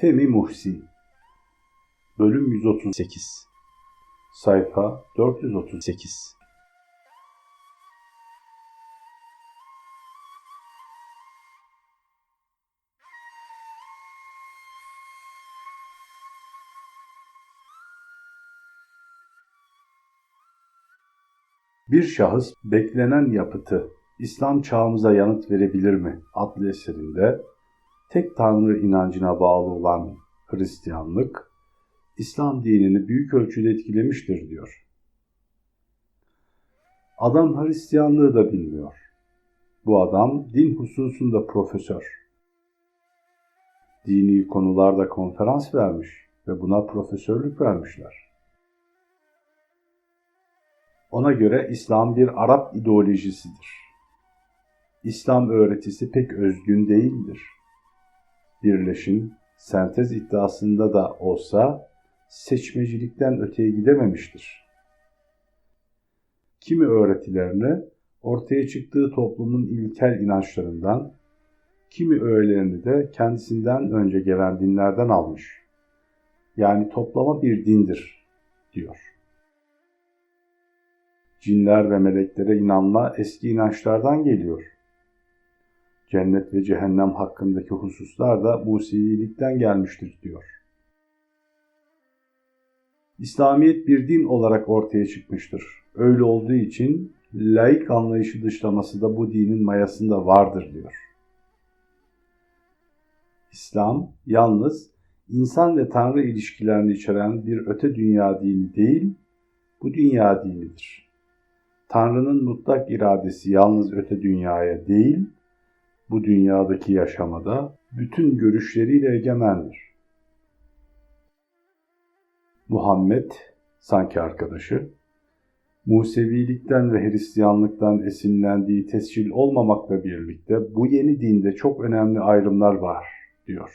Femi Muhsin. Bölüm 138 Sayfa 438 Bir şahıs beklenen yapıtı İslam çağımıza yanıt verebilir mi adlı eserinde tek tanrı inancına bağlı olan Hristiyanlık İslam dinini büyük ölçüde etkilemiştir diyor. Adam Hristiyanlığı da bilmiyor. Bu adam din hususunda profesör. Dini konularda konferans vermiş ve buna profesörlük vermişler. Ona göre İslam bir Arap ideolojisidir. İslam öğretisi pek özgün değildir. Birleşim, sentez iddiasında da olsa seçmecilikten öteye gidememiştir. Kimi öğretilerini ortaya çıktığı toplumun ilkel inançlarından, kimi öğelerini de kendisinden önce gelen dinlerden almış. Yani toplama bir dindir, diyor. Cinler ve meleklere inanma eski inançlardan geliyor. Cennet ve cehennem hakkındaki hususlar da Musevilikten gelmiştir diyor. İslamiyet bir din olarak ortaya çıkmıştır. Öyle olduğu için laik anlayışı dışlaması da bu dinin mayasında vardır diyor. İslam yalnız insan ve Tanrı ilişkilerini içeren bir öte dünya dini değil, bu dünya dinidir. Tanrı'nın mutlak iradesi yalnız öte dünyaya değil, bu dünyadaki yaşamada bütün görüşleriyle egemendir. Muhammed, sanki arkadaşı, Musevilikten ve Hristiyanlıktan esinlendiği tescil olmamakla birlikte bu yeni dinde çok önemli ayrımlar var, diyor.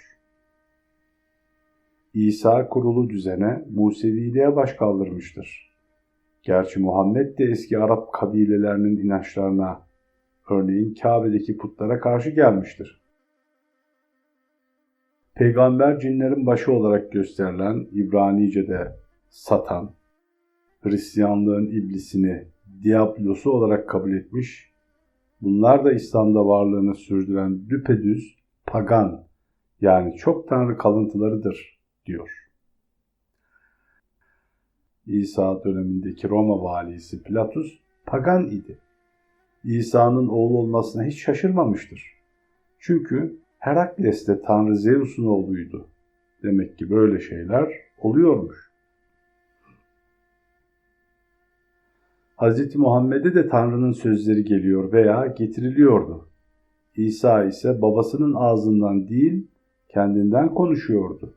İsa kurulu düzene Museviliğe baş kaldırmıştır. Gerçi Muhammed de eski Arap kabilelerinin inançlarına, örneğin Kabe'deki putlara karşı gelmiştir. Peygamber cinlerin başı olarak gösterilen İbranice'de Satan, Hristiyanlığın iblisini Diablosu olarak kabul etmiş, bunlar da İslam'da varlığını sürdüren düpedüz pagan yani çok tanrı kalıntılarıdır diyor. İsa dönemindeki Roma valisi Pilatus pagan idi. İsa'nın oğlu olmasına hiç şaşırmamıştır. Çünkü Herakles de Tanrı Zeus'un oğluydu. Demek ki böyle şeyler oluyormuş. Hz. Muhammed'e de Tanrı'nın sözleri geliyor veya getiriliyordu. İsa ise babasının ağzından değil, kendinden konuşuyordu.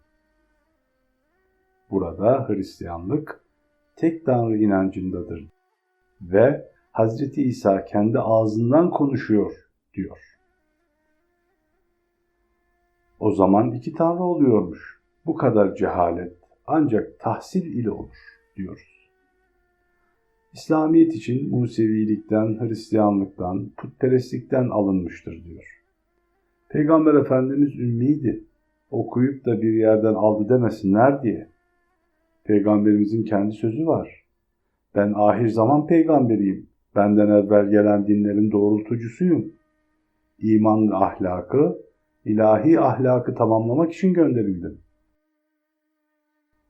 Burada Hristiyanlık tek Tanrı inancındadır ve Hazreti İsa kendi ağzından konuşuyor diyor. O zaman iki Tanrı oluyormuş. Bu kadar cehalet ancak tahsil ile olur diyoruz. İslamiyet için Musevilikten, Hristiyanlıktan, putperestlikten alınmıştır diyor. Peygamber Efendimiz ümmiydi. Okuyup da bir yerden aldı demesinler diye. Peygamberimizin kendi sözü var. Ben ahir zaman peygamberiyim. Benden evvel gelen dinlerin doğrultucusuyum. İman ve ahlakı, ilahi ahlakı tamamlamak için gönderildim.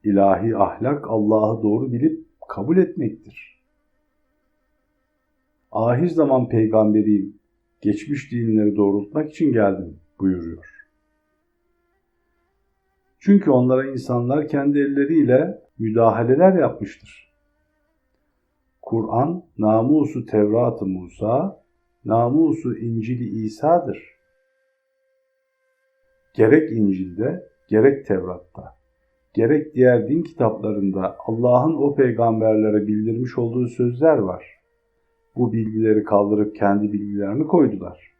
İlahi ahlak Allah'ı doğru bilip kabul etmektir. Ahir zaman peygamberiyim, geçmiş dinleri doğrultmak için geldim buyuruyor. Çünkü onlara insanlar kendi elleriyle müdahaleler yapmıştır. Kur'an, namusu Tevrat-ı Musa, namusu İncil-i İsa'dır. Gerek İncil'de, gerek Tevrat'ta, gerek diğer din kitaplarında Allah'ın o peygamberlere bildirmiş olduğu sözler var. Bu bilgileri kaldırıp kendi bilgilerini koydular.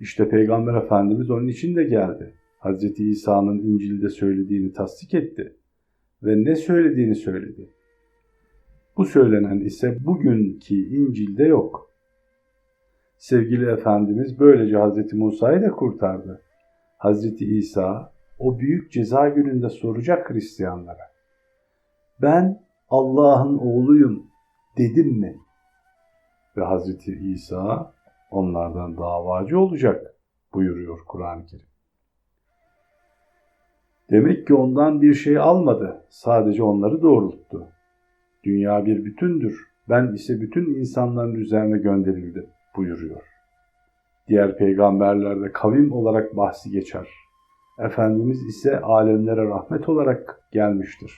İşte Peygamber Efendimiz onun için de geldi. Hz. İsa'nın İncil'de söylediğini tasdik etti ve ne söylediğini söyledi. Bu söylenen ise bugünkü İncil'de yok. Sevgili Efendimiz böylece Hz. Musa'yı da kurtardı. Hazreti İsa o büyük ceza gününde soracak Hristiyanlara. Ben Allah'ın oğluyum dedim mi? Ve Hazreti İsa onlardan davacı olacak buyuruyor Kur'an-ı Kerim. Demek ki ondan bir şey almadı, sadece onları doğrulttu. Dünya bir bütündür, ben ise bütün insanların üzerine gönderildim buyuruyor. Diğer peygamberlerde kavim olarak bahsi geçer. Efendimiz ise alemlere rahmet olarak gelmiştir.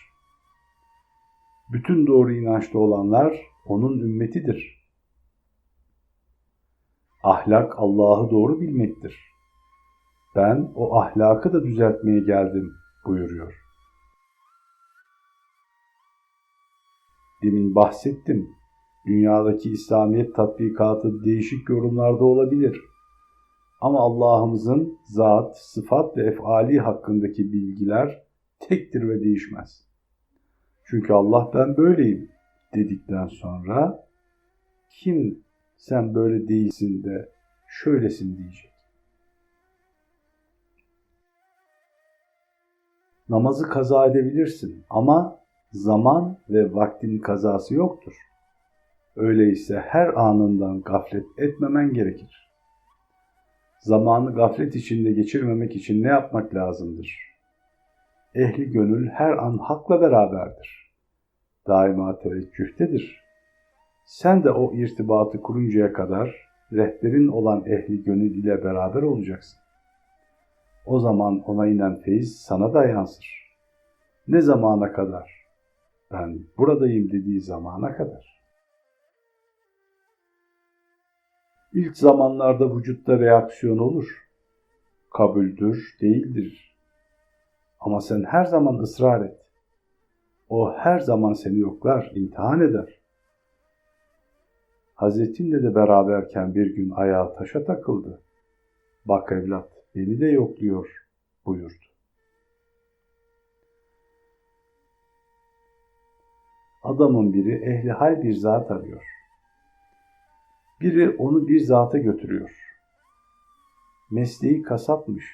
Bütün doğru inançlı olanlar onun ümmetidir. Ahlak Allah'ı doğru bilmektir. Ben o ahlakı da düzeltmeye geldim buyuruyor. Demin bahsettim. Dünyadaki İslamiyet tatbikatı değişik yorumlarda olabilir. Ama Allah'ımızın zat, sıfat ve efali hakkındaki bilgiler tektir ve değişmez. Çünkü Allah ben böyleyim dedikten sonra kim sen böyle değilsin de şöylesin diyecek. Namazı kaza edebilirsin ama zaman ve vaktin kazası yoktur. Öyleyse her anından gaflet etmemen gerekir. Zamanı gaflet içinde geçirmemek için ne yapmak lazımdır? Ehli gönül her an hakla beraberdir. Daima teveccühtedir. Sen de o irtibatı kuruncaya kadar rehberin olan ehli gönül ile beraber olacaksın. O zaman ona inen feyiz sana da yansır. Ne zamana kadar? Ben buradayım dediği zamana kadar. İlk zamanlarda vücutta reaksiyon olur. Kabuldür, değildir. Ama sen her zaman ısrar et. O her zaman seni yoklar, imtihan eder. Hazretinle de beraberken bir gün ayağı taşa takıldı. Bak evlat, beni de yokluyor buyurdu. Adamın biri ehli hal bir zat arıyor. Biri onu bir zata götürüyor. Mesleği kasapmış.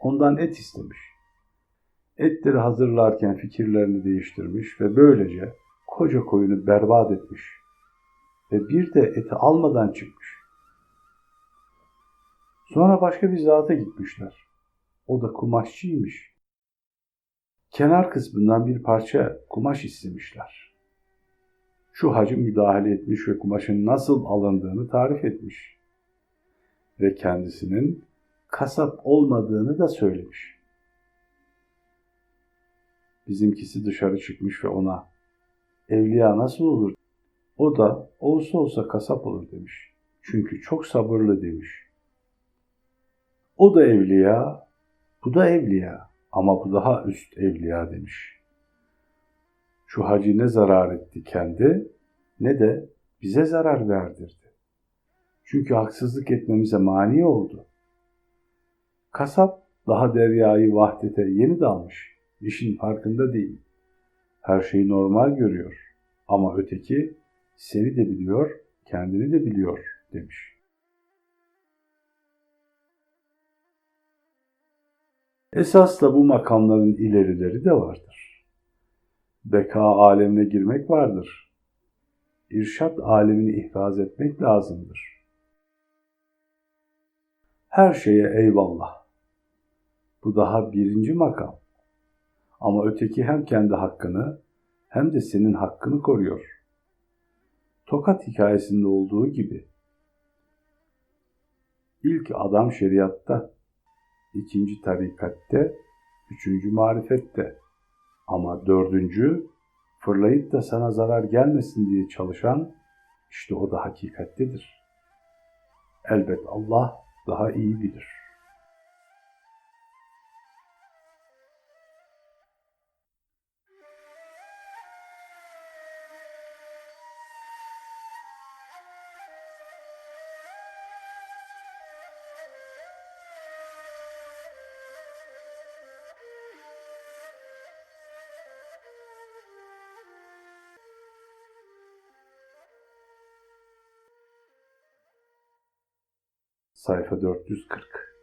Ondan et istemiş. Etleri hazırlarken fikirlerini değiştirmiş ve böylece koca koyunu berbat etmiş. Ve bir de eti almadan çıkmış. Sonra başka bir zata gitmişler. O da kumaşçıymış. Kenar kısmından bir parça kumaş istemişler. Şu hacı müdahale etmiş ve kumaşın nasıl alındığını tarif etmiş. Ve kendisinin kasap olmadığını da söylemiş. Bizimkisi dışarı çıkmış ve ona evliya nasıl olur? O da olsa olsa kasap olur demiş. Çünkü çok sabırlı demiş. O da evliya, bu da evliya ama bu daha üst evliya demiş. Şu hacı ne zarar etti kendi ne de bize zarar verdirdi. Çünkü haksızlık etmemize mani oldu. Kasap daha deryayı vahdete yeni dalmış. İşin farkında değil. Her şeyi normal görüyor. Ama öteki seni de biliyor, kendini de biliyor demiş. Esas da bu makamların ilerileri de vardır. Beka alemine girmek vardır. İrşat alemini ihraz etmek lazımdır. Her şeye eyvallah. Bu daha birinci makam. Ama öteki hem kendi hakkını hem de senin hakkını koruyor. Tokat hikayesinde olduğu gibi. İlk adam şeriatta, ikinci tarikatte, üçüncü marifette. Ama dördüncü fırlayıp da sana zarar gelmesin diye çalışan işte o da hakikattedir. Elbet Allah daha iyi bilir. Sayfa 440